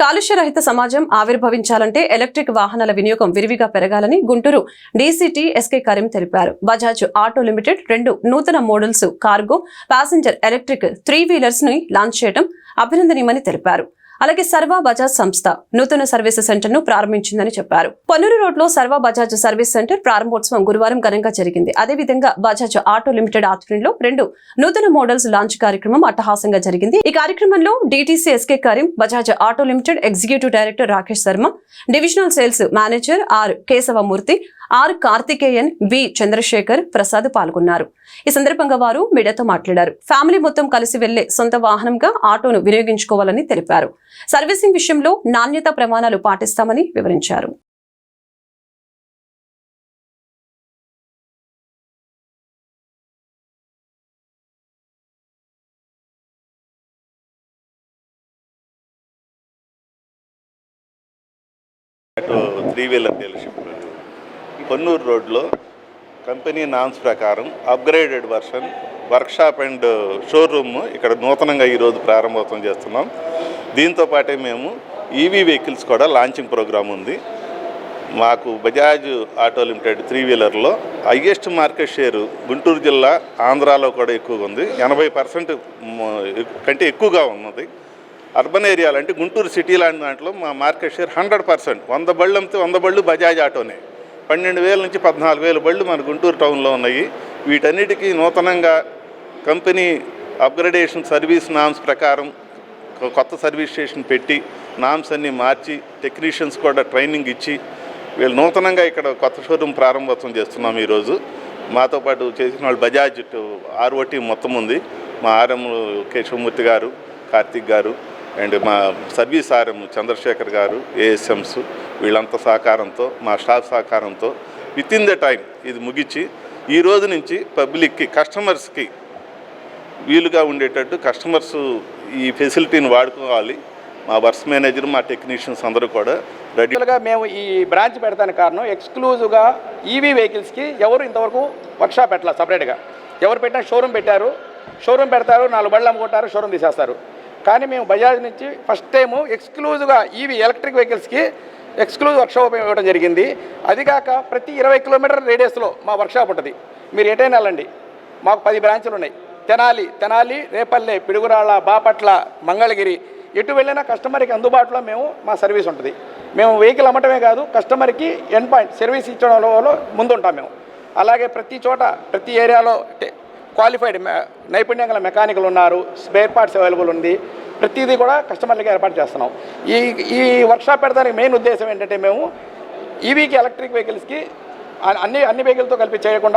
కాలుష్య రహిత సమాజం ఆవిర్భవించాలంటే ఎలక్ట్రిక్ వాహనాల వినియోగం విరివిగా పెరగాలని గుంటూరు డీసీటీ ఎస్కే కరీం తెలిపారు. బజాజ్ ఆటో లిమిటెడ్ రెండు నూతన models cargo passenger electric three వీలర్స్ని launch చేయడం అభినందనీయమని తెలిపారు. అలాగే సర్వా బజాజ్ సంస్థ నూతన సర్వీస్ సెంటర్ను ప్రారంభించిందని చెప్పారు. పన్నూరు రోడ్లో సర్వా బజాజ్ సర్వీస్ సెంటర్ ప్రారంభోత్సవం గురువారం ఘనంగా జరిగింది. అదేవిధంగా బజాజ్ ఆటో లిమిటెడ్ ఆధ్వర్యంలో రెండు నూతన మోడల్స్ లాంచ్ కార్యక్రమం అట్టహాసంగా జరిగింది. ఈ కార్యక్రమంలో DTC SK Karim Bajaj auto limited executive director Rakesh Sharma divisional sales manager R Keshavamurthy R Karthikeyan V Chandrashekar Prasad పాల్గొన్నారు. ఈ సందర్భంగా వారు మీడియాతో మాట్లాడారు. ఫ్యామిలీ మొత్తం కలిసి వెళ్ళే సొంత వాహనంగా ఆటోను వినియోగించుకోవాలని తెలిపారు. సర్వీసింగ్ విషయంలో నాణ్యత ప్రమాణాలు పాటిస్తామని వివరించారు. Three wheeler dealership. కొన్నూరు రోడ్లో కంపెనీ నామ్స్ ప్రకారం upgraded version workshop and showroom ఇక్కడ నూతనంగా ఈరోజు ప్రారంభోత్సవం చేస్తున్నాం. దీంతో పాటే మేము ఈవీ వెహికల్స్ కూడా లాంచింగ్ ప్రోగ్రామ్ ఉంది. మాకు బజాజ్ ఆటో లిమిటెడ్ త్రీ వీలర్లో హయ్యెస్ట్ మార్కెట్ షేరు గుంటూరు జిల్లా ఆంధ్రాలో కూడా ఎక్కువగా ఉంది. ఎనభై పర్సెంట్ కంటే ఎక్కువగా ఉన్నది. అర్బన్ ఏరియాలు అంటే గుంటూరు సిటీ లాంటి దాంట్లో మా మార్కెట్ షేర్ హండ్రెడ్ పర్సెంట్. వంద బళ్ళు అమ్మితే వంద బళ్ళు బజాజ్ ఆటోనే. పన్నెండు వేల నుంచి పద్నాలుగు వేల బళ్ళు మన గుంటూరు టౌన్లో ఉన్నాయి. వీటన్నిటికీ నూతనంగా కంపెనీ అప్గ్రేడేషన్ సర్వీస్ నామ్స్ ప్రకారం కొత్త సర్వీస్ స్టేషన్ పెట్టి నామ్స్ అన్నీ మార్చి టెక్నీషియన్స్ కూడా ట్రైనింగ్ ఇచ్చి వీళ్ళు నూతనంగా ఇక్కడ కొత్త షోరూమ్ ప్రారంభోత్సవం చేస్తున్నాం ఈరోజు. మాతో పాటు చేసిన వాళ్ళు బజాజ్ ఆర్ఓటీ మొత్తం ఉంది. మా ఆర్ఎం కేశవమూర్తి గారు కార్తిక్ గారు అండ్ మా సర్వీస్ ఆర్ఎం చంద్రశేఖర్ గారు ఏఎస్ఎంస్ వీళ్ళంతా సహకారంతో మా స్టాఫ్ సహకారంతో విత్ ఇన్ ద టైం ఇది ముగించి ఈ రోజు నుంచి పబ్లిక్కి కస్టమర్స్కి వీలుగా ఉండేటట్టు కస్టమర్స్ ఈ ఫెసిలిటీని వాడుకోవాలి. మా వర్క్స్ మేనేజర్ మా టెక్నీషియన్స్ అందరూ కూడా రెడీగా మేము ఈ బ్రాంచ్ పెడతానికి కారణం ఎక్స్క్లూజివ్గా ఈవీ వెహికల్స్కి ఎవరు ఇంతవరకు వర్క్షాప్ పెట్టాలి సపరేట్గా ఎవరు పెట్టినా షోరూమ్ పెట్టారు షోరూమ్ పెడతారు నాలుగు బళ్ళు అమ్ముకుంటారు షోరూమ్ తీసేస్తారు. కానీ మేము బజాజ్ నుంచి ఫస్ట్ టైము ఎక్స్క్లూజివ్గా ఈవీ ఎలక్ట్రిక్ వెహికల్స్కి ఎక్స్క్లూజివ్ వర్క్షాప్ ఇవ్వడం జరిగింది. అది కాక ప్రతి ఇరవై కిలోమీటర్ రేడియస్లో మా వర్క్షాప్ ఉంటుంది. మీరు ఎటైనా వెళ్ళండి. మాకు పది బ్రాంచులు ఉన్నాయి. తెనాలి తెనాలి రేపల్లె పిడుగురాళ్ళ బాపట్ల మంగళగిరి ఎటు వెళ్ళినా కస్టమర్కి అందుబాటులో మేము మా సర్వీస్ ఉంటుంది. మేము వెహికల్ అమ్మటమే కాదు కస్టమర్కి ఎండ్ పాయింట్ సర్వీస్ ఇచ్చడంలో ముందుంటాం మేము. అలాగే ప్రతి చోట ప్రతి ఏరియాలో క్వాలిఫైడ్ మె- నైపుణ్యం గల మెకానికల్ ఉన్నారు స్పేర్ పార్ట్స్ అవైలబుల్ ఉంది. ప్రతిదీ కూడా కస్టమర్లకి ఏర్పాటు చేస్తున్నాం. ఈ ఈ వర్క్షాప్ పెడతానికి మెయిన్ ఉద్దేశం ఏంటంటే మేము ఈవీకి ఎలక్ట్రిక్ వెహికల్స్కి అన్ని అన్ని వెహికల్తో కలిపి చేయకుండా